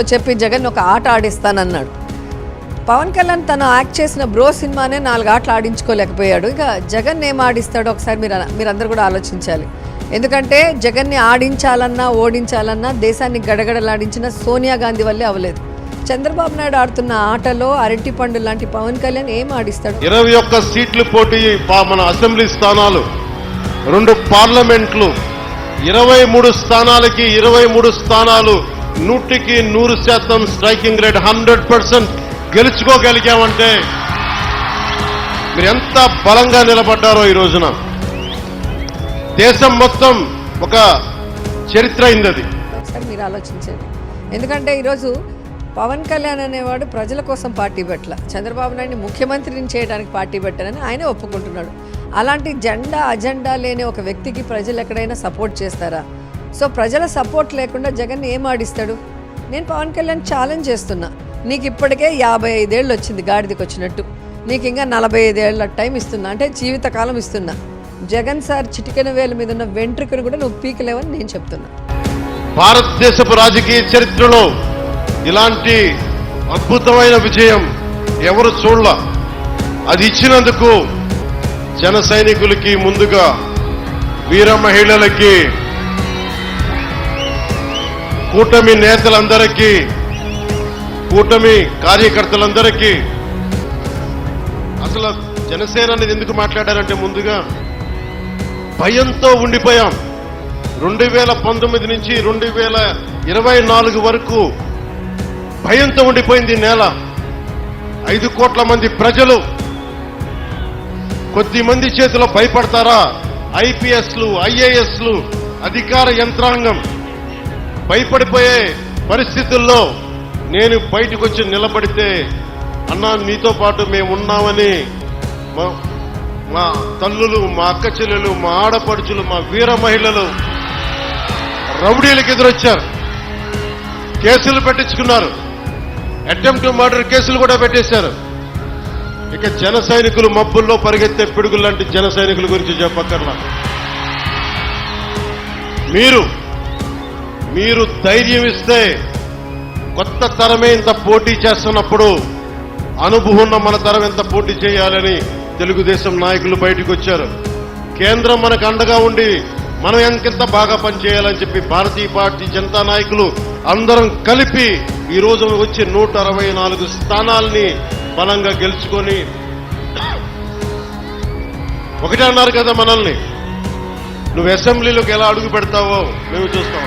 చెప్పి జగన్ ఒక ఆట ఆడిస్తానన్నాడు. పవన్ కళ్యాణ్ తను యాక్ట్ చేసిన బ్రో సినిమానే నాలుగు ఆటలు ఆడించుకోలేకపోయాడు. ఇక జగన్ ఏం ఆడిస్తాడో ఒకసారి మీరు మీరందరూ కూడా ఆలోచించాలి. ఎందుకంటే జగన్ని ఆడించాలన్నా ఓడించాలన్నా దేశాన్ని గడగడలాడించిన సోనియా గాంధీ వల్లే అవ్వలేదు. చంద్రబాబు నాయుడు ఆడుతున్న ఆటలో అరటి పండు లాంటి పవన్ కళ్యాణ్ ఏం ఆడిస్తాడు? ఇరవై ఒక్క సీట్లు పోటీ మన అసెంబ్లీ స్థానాలు. రెండు పార్లమెంట్లు. ఇరవై మూడు స్థానాలకి ఇరవై మూడు స్థానాలు నూటికి నూరు శాతం స్ట్రైకింగ్ రేట్ హండ్రెడ్ పర్సెంట్ గెలుచుకోగలిగామంటే మీరు ఎంత బలంగా నిలబడ్డారో ఈ రోజున. దేశం మొత్తం ఒక చరిత్ర అయింది అది మీరు ఆలోచించండి. ఎందుకంటే ఈరోజు పవన్ కళ్యాణ్ అనేవాడు ప్రజల కోసం పార్టీ పెట్టల. చంద్రబాబు నాయుడిని ముఖ్యమంత్రిని చేయడానికి పార్టీ పెట్టారని ఆయన ఒప్పుకుంటున్నాడు. అలాంటి జెండా అజెండా లేని ఒక వ్యక్తికి ప్రజలు ఎక్కడైనా సపోర్ట్ చేస్తారా? సో ప్రజల సపోర్ట్ లేకుండా జగన్ ఏం ఆడిస్తాడు? నేను పవన్ కళ్యాణ్ ఛాలెంజ్ చేస్తున్నా. నీకు ఇప్పటికే యాభై ఐదేళ్ళు వచ్చింది గాడిదకి వచ్చినట్టు. నీకు ఇంకా నలభై ఐదేళ్ళ టైం ఇస్తున్నా. అంటే జీవితకాలం ఇస్తున్నా. జగన్ సార్ చిటికెన వేల మీద ఉన్న వెంట్రుకను కూడా నువ్వు పీకలేవని నేను చెప్తున్నా. భారతదేశపు రాజకీయ చరిత్రలో ఇలాంటి అద్భుతమైన విజయం ఎవరు చూడల? అది ఇచ్చినందుకు జన సైనికులకి ముందుగా వీర మహిళలకి కూటమి నేతలందరికీ కూటమి కార్యకర్తలందరికీ అసలు జనసేన అనేది ఎందుకు మాట్లాడారంటే ముందుగా భయంతో ఉండిపోయాం. రెండు వేల పంతొమ్మిది నుంచి రెండు వేల ఇరవై నాలుగు వరకు భయంతో ఉండిపోయింది ఈ నేల. ఐదు కోట్ల మంది ప్రజలు. కొద్ది మంది చేతిలో భయపడతారా? ఐపీఎస్లు ఐఏఎస్లు అధికార యంత్రాంగం. భయపడిపోయే పరిస్థితుల్లో నేను బయటకు వచ్చి నిలబడితే అన్నా నీతో పాటు మేము ఉన్నామని మా- మా తల్లులు మా అక్క చెల్లెలు మా ఆడపడుచులు మా వీర మహిళలు రౌడీలకు ఎదురొచ్చారు. కేసులు పెట్టించుకున్నారు. అటెంప్ట్ మర్డర్ కేసులు కూడా పెట్టేశారు. ఇక జన సైనికులు మబ్బుల్లో పరిగెత్తే పిడుగులు లాంటి జన సైనికుల గురించి చెప్పక్కర్లా. మీరు మీరు ధైర్యం ఇస్తే కొత్త తరమే ఇంత పోటీ చేస్తున్నప్పుడు అనుభవం ఉన్న మన తరం ఎంత పోటీ చేయాలని తెలుగుదేశం నాయకులు బయటకు వచ్చారు. కేంద్రం మనకు అండగా ఉండి మనం ఎంకెంత బాగా పనిచేయాలని చెప్పి భారతీయ పార్టీ జనతా నాయకులు అందరం కలిపి ఈ రోజు వచ్చి నూట అరవై నాలుగు స్థానాల్ని బలంగా గెలుచుకొని ఒకటే అన్నారు కదా మనల్ని. నువ్వు అసెంబ్లీలోకి ఎలా అడుగు పెడతావో మేము చూస్తాం.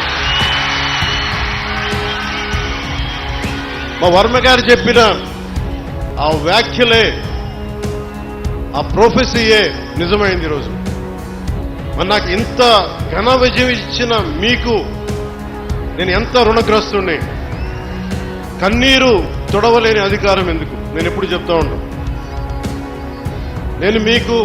మా వర్మ గారు చెప్పిన ఆ వ్యాఖ్యలే ఆ ప్రొఫెసీయే నిజమైంది ఈరోజు. మరి నాకు ఇంత ఘన విజయం ఇచ్చిన మీకు నేను ఎంత రుణగ్రస్తుని కన్నీరు తొడవలేని అధికారం ఎందుకు? నేను ఎప్పుడు చెప్తా ఉంటాను నేను మీకు